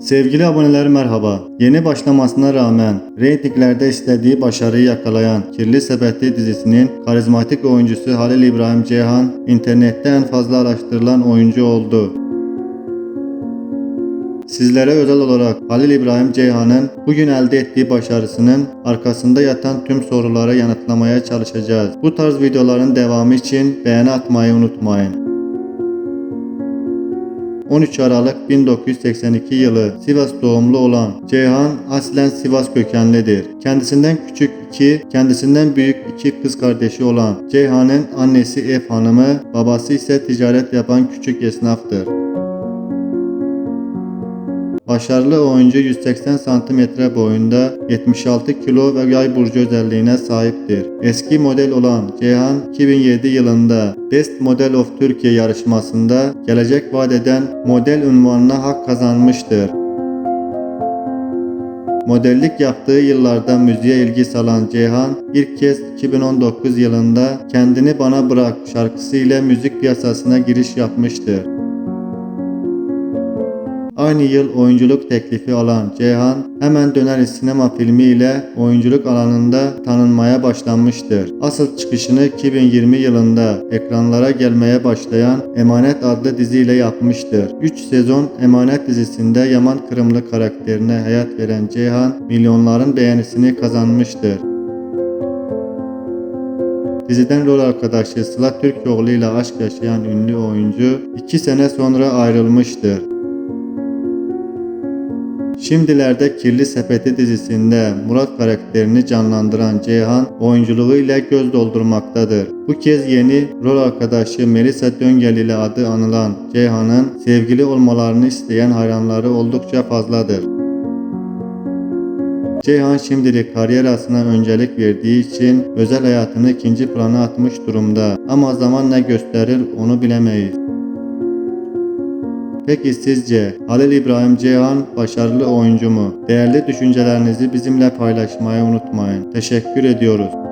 Sevgili aboneler merhaba. Yeni başlamasına rağmen reytinglerde istediği başarıyı yakalayan Kirli Sepeti dizisinin karizmatik oyuncusu Halil İbrahim Ceyhan internette en fazla araştırılan oyuncu oldu. Sizlere özel olarak Halil İbrahim Ceyhan'ın bugün elde ettiği başarısının arkasında yatan tüm sorulara yanıtlamaya çalışacağız. Bu tarz videoların devamı için beğeni atmayı unutmayın. 13 Aralık 1982 yılı Sivas doğumlu olan Ceyhan aslen Sivas kökenlidir. Kendisinden küçük iki, kendisinden büyük iki kız kardeşi olan Ceyhan'ın annesi ev hanımı, babası ise ticaret yapan küçük esnaftır. Başarılı oyuncu 180 cm boyunda 76 kilo ve yay burcu özelliğine sahiptir. Eski model olan Ceyhan 2007 yılında Best Model of Türkiye yarışmasında gelecek vaat eden model unvanına hak kazanmıştır. Modellik yaptığı yıllarda müziğe ilgi salan Ceyhan ilk kez 2019 yılında Kendini Bana Bırak şarkısı ile müzik piyasasına giriş yapmıştır. Aynı yıl oyunculuk teklifi alan Ceyhan hemen Döner Sinema filmi ile oyunculuk alanında tanınmaya başlanmıştır. Asıl çıkışını 2020 yılında ekranlara gelmeye başlayan Emanet adlı diziyle yapmıştır. 3 sezon Emanet dizisinde Yaman Kırımlı karakterine hayat veren Ceyhan milyonların beğenisini kazanmıştır. Diziden rol arkadaşı Sıla Türkoğlu ile aşk yaşayan ünlü oyuncu 2 sene sonra ayrılmıştır. Şimdilerde Kirli Sepeti dizisinde Murat karakterini canlandıran Ceyhan oyunculuğuyla göz doldurmaktadır. Bu kez yeni rol arkadaşı Melisa Döngel ile adı anılan Ceyhan'ın sevgili olmalarını isteyen hayranları oldukça fazladır. Ceyhan şimdilik kariyerasına öncelik verdiği için özel hayatını ikinci plana atmış durumda ama zaman ne gösterir onu bilemeyiz. Peki sizce Halil İbrahim Ceyhan başarılı oyuncu mu? Değerli düşüncelerinizi bizimle paylaşmayı unutmayın. Teşekkür ediyoruz.